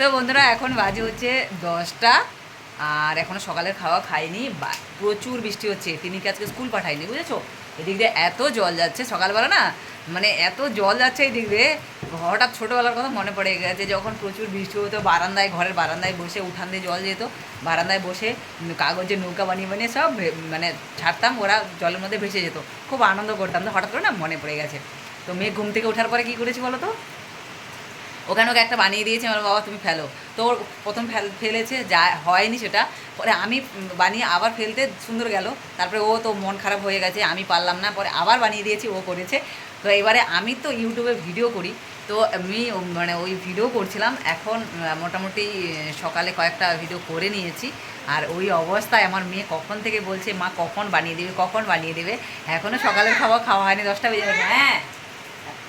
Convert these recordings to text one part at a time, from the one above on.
তো বন্ধুরা, এখন বাজে হচ্ছে দশটা, আর এখনও সকালের খাওয়া খাইনি প্রচুর বৃষ্টি হচ্ছে। তিনিকে আজকে স্কুল পাঠাইনি, বুঝেছ? এদিক দিয়ে এত জল যাচ্ছে সকালবেলা না মানে এত জল যাচ্ছে এই দিক দিয়ে, হঠাৎ ছোটোবেলার কথা মনে পড়ে গেছে, যখন প্রচুর বৃষ্টি হতো, বারান্দায়, ঘরের বারান্দায় বসে উঠান দিয়ে জল যেত, বারান্দায় বসে কাগজে নৌকা বানিয়ে বানিয়ে সব মানে ছাড়তাম, ওরা জলের মধ্যে ভেসে যেত। খুব আনন্দ করতাম, তো হঠাৎ করে না মনে পড়ে গেছে। তো মেয়ে ঘুম থেকে ওঠার পরে কী করেছি বলো তো? ওখানে ওকে একটা বানিয়ে দিয়েছে, আমার বাবা তুমি ফেলো। তো ওর প্রথম ফেল, ফেলেছে, যা হয়নি সেটা। পরে আমি বানিয়ে আবার ফেলতে সুন্দর গেল। তারপরে ও তো মন খারাপ হয়ে গেছে, আমি পারলাম না। পরে আবার বানিয়ে দিয়েছি, ও করেছে। তো এবারে আমি তো ইউটিউবে ভিডিও করি। তো আমি মানে ওই ভিডিও করছিলাম। এখন মোটামুটি সকালে কয়েকটা ভিডিও করে নিয়েছি। আর ওই অবস্থায় আমার মেয়ে কখন থেকে বলছে, মা, কখন বানিয়ে দেবে, কখন বানিয়ে দেবে? এখনও সকালের খাওয়া খাওয়া হয়নি, দশটা বেজে হ্যাঁ।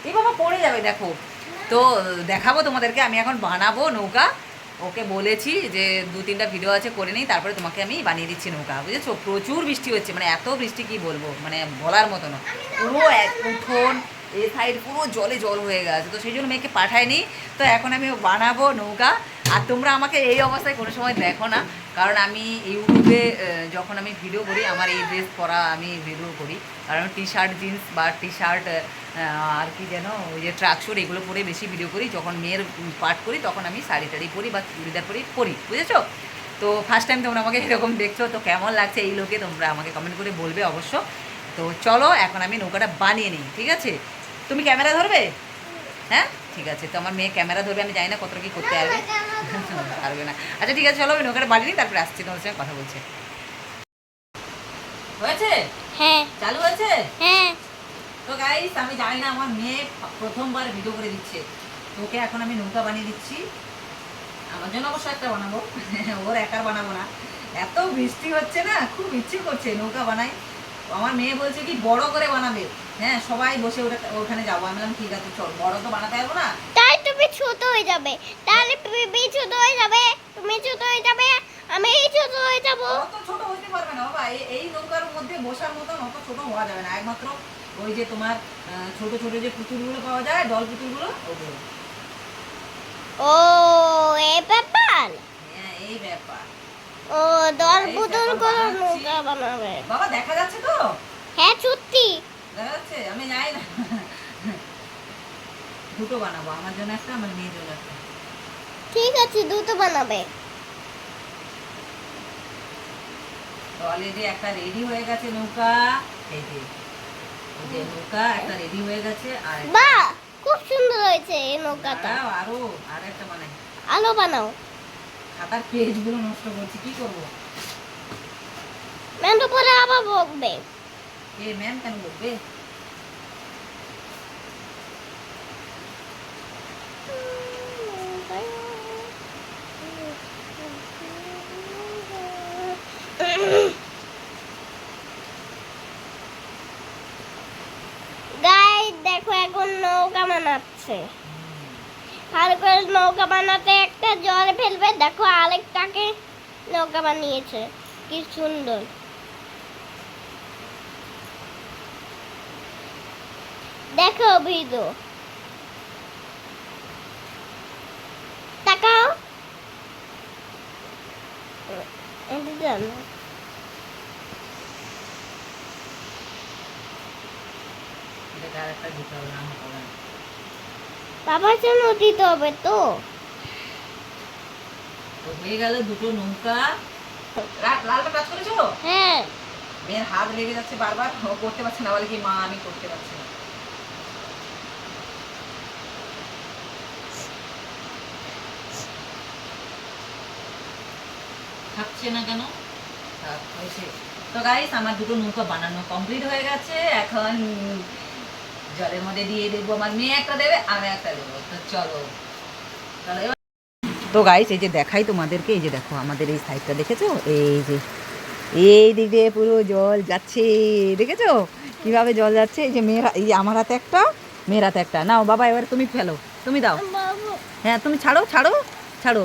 এই বাবা পড়ে যাবে, দেখো। তো দেখাবো তোমাদেরকে, আমি এখন বানাবো নৌকা। ওকে বলেছি যে দু তিনটা ভিডিও আছে, করে নিই, তারপরে তোমাকে আমি বানিয়ে দিচ্ছি নৌকা। বুঝেছ? প্রচুর বৃষ্টি হচ্ছে মানে এত বৃষ্টি কি বলব মানে বলার মতো না। পুরো এক উঠোন, এ সাইড পুরো জলে জল হয়ে গেছে। তো সেই জন্য মেয়েকে পাঠায়নি তো এখন আমি বানাবো নৌকা। আর তোমরা আমাকে এই অবস্থায় কোনো সময় দেখো না কারণ আমি ইউটিউবে যখন আমি ভিডিও করি আমার এই ড্রেস পরা আমি ভিডিও করি। কারণ টি শার্ট জিন্স বা টি শার্ট আর কি যেন ওই যে ট্রাকশুট এগুলো পরে বেশি ভিডিও করি। যখন মেয়ের পাঠ করি তখন আমি শাড়ি টাড়ি পরি বা চুড়িদার পরি পরি বুঝেছ? তো ফার্স্ট টাইম তোমরা আমাকে এরকম দেখছ তো কেমন লাগছে এই লোকে তোমরা আমাকে কমেন্ট করে বলবে অবশ্য। তো চলো এখন আমি নৌকাটা বানিয়ে নিই ঠিক আছে? তুমি ক্যামেরা ধরবে? হ্যাঁ? ঠিক আছে তো আমার মেয়ে ক্যামেরা ধরবে আমি জানি না কতটা কি করতে পারবে। পারবে না। আচ্ছা ঠিক আছে চলো আমি নৌকাটা বানিয়ে নিই তারপরে আসছি তোমার সঙ্গে কথা বলছে। হয়েছে? হ্যাঁ। চালু হয়েছে? হ্যাঁ। তো গাইস আমি জানি না আমার মেয়ে প্রথমবার ভিডিও করে দিচ্ছে। তোকে এখন আমি নৌকা বানিয়ে দিচ্ছি। আমার জন্য অবশ্য একটা বানাবো। ওর একার বানাবো না। এত বৃষ্টি হচ্ছে না খুব ইচ্ছে করছে নৌকা বানাই আমার মেয়ে বলছে কি বড় করে বানাবে। হ্যাঁ সবাই বসে ওটা ওখানে যাব। আমি বললাম ঠিক আছে চল বড় তো বানাতে পারব না। তাই তুমি ছোট হয়ে যাবে। তাহলে তুমি ছোট হয়ে যাবে তুমি ছোট হয়ে যাবে আমি ছোট হয়ে যাব। অত ছোট হতে পারবে না বাবা এই- এই নৌকার মধ্যে বসার মতন অত ছোট হওয়া যাবে না। একমাত্র ওই যে তোমার ছোট ছোট যে পুতুলগুলো পাওয়া যায় ডল পুতুলগুলো ওগুলো। ও এ ব্যাপার? হ্যাঁ এই ব্যাপার। ও দল এই পুতুল এখন নৌকা বানাবে। বাবা দেখা যাচ্ছে তো? হ্যাঁ সত্যি। দেখা যাচ্ছে আমি যাই না। দুটো বানাবো আমার জন্য একটা আমার মেয়ের জন্য একটা। ঠিক আছে দুটো বানাবে। তো অলরেডি একটা রেডি হয়ে গেছে নৌকা এই যে যে নৌকা একটা রেডি হয়ে গেছে আর বাহ খুব সুন্দর হয়েছে এই নৌকাটা। আরও আর একটা বানাই। আলো বানাও। খাতার পেজগুলো নষ্ট করছি কি করব? ম্যাম তো পরে আবার বকবে। এ ম্যাম কেন বলবে গাই দেখো এখন নৌকা বানাচ্ছে আর নৌকা বানাতে একটা জল ফেলবে। দেখো আরেকটাকে নৌকা বানিয়েছে। কি সুন্দর। দেখো ভিডিও তাকাও। জানো একটা হবে। বাবার জন্য দিতে হবে তো। তো হয়ে গেল দুটো নৌকা। লালটা কাজ করেছ হ্যাঁ। মেয়ের হাত লেগে যাচ্ছে বারবার। ও করতে পারছে না বলে কি মা আমি করতে পারছি না। থাকছে না কেন? হয়েছে। তো গাইস আমার দুটো নৌকা বানানো কমপ্লিট হয়ে গেছে। এখন জলের মধ্যে দিয়ে দেবো, আমার মেয়ে একটা দেবে, আমি একটা দেবো। তো চলো। তো গাইস এই যে দেখাই তোমাদেরকে, এই যে দেখো, আমাদের এই সাইডটা দেখেছ? এই যে, এই দিক দিয়ে পুরো জল যাচ্ছে, দেখেছ? কীভাবে জল যাচ্ছে? এই যে মেয়ের, এই আমার হাতে একটা, মেয়ের হাতে একটা। নাও, বাবা, এবার তুমি ফেলো। তুমি দাও। হ্যাঁ তুমি ছাড়ো ছাড়ো ছাড়ো।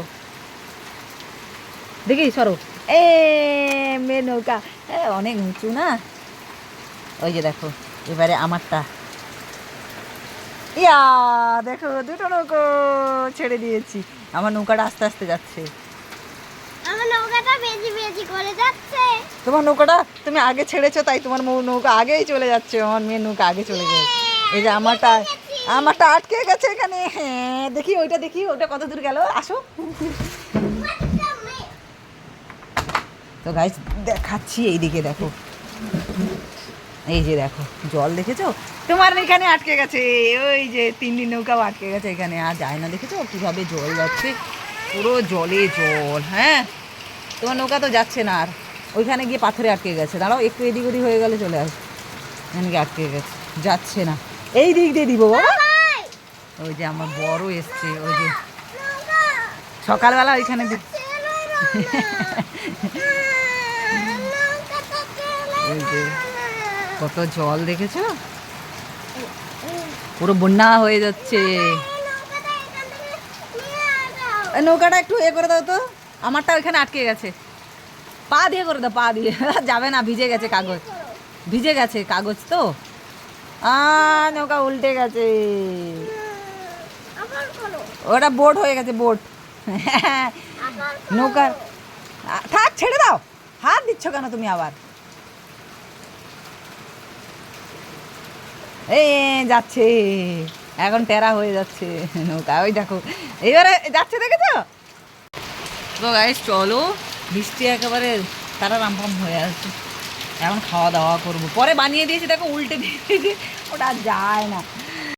দেখি, সরো। এ, মেয়ে নৌকা। অনেক উঁচু না? ওই যে দেখো, এবারে আমারটা। ইয়া দেখো দুটো নৌকো ছেড়ে দিয়েছি। আমার নৌকাটা আস্তে আস্তে যাচ্ছে। আমার নৌকাটা বেজি বেজি করে যাচ্ছে। তোমার নৌকাটা তুমি আগে ছেড়েছো তাই তোমার নৌকা আগেই চলে যাচ্ছে। আমার মেয়ের নৌকা আগে চলে যায় এই যে আমারটা আমারটা আটকে গেছে এখানে। হ্যাঁ দেখি ওইটা দেখি ওটা কত দূর গেল? আসো। তো গাইস দেখাচ্ছি এইদিকে দেখো। এই যে দেখো জল দেখেছ? তোমার এখানে আটকে গেছে ওই যে তিনটি নৌকাও আটকে গেছে এখানে। আর যায় না দেখেছ? কীভাবে জল যাচ্ছে? পুরো জলে জল হ্যাঁ? তোমার নৌকা তো যাচ্ছে না আর। ওইখানে গিয়ে পাথরে আটকে গেছে। দাঁড়াও একটু এদিক ওদিক হয়ে গেলে চলে আস এখানে গিয়ে আটকে গেছে। যাচ্ছে না। এই দিক দিয়ে দিব বাবা। ওই যে আমার বড় এসছে ওই যে। সকালবেলা ওইখানে ওই যে। কত জল দেখেছ? পুরো বন্যা হয়ে যাচ্ছে। নৌকাটা একটু এ করে দাও তো। আমারটা ওইখানে আটকে গেছে। পা দিয়ে করে দাও পা দিয়ে। যাবে না ভিজে গেছে কাগজ। ভিজে গেছে কাগজ তো। নৌকা উল্টে গেছে। ওটা বোট হয়ে গেছে বোট। নৌকার থাক ছেড়ে দাও। হাত দিচ্ছ কেন তুমি আবার? এই যাচ্ছে। এখন টেরা হয়ে যাচ্ছে নৌকা। ওই দেখো। এবারে যাচ্ছে দেখেছ? তো গাইস চলো। বৃষ্টি একেবারে তারা রামপাম হয়ে আসছে। এখন খাওয়া দাওয়া করব। পরে বানিয়ে দিয়েছি, দেখো, উল্টে দিয়ে ওটা যায় না।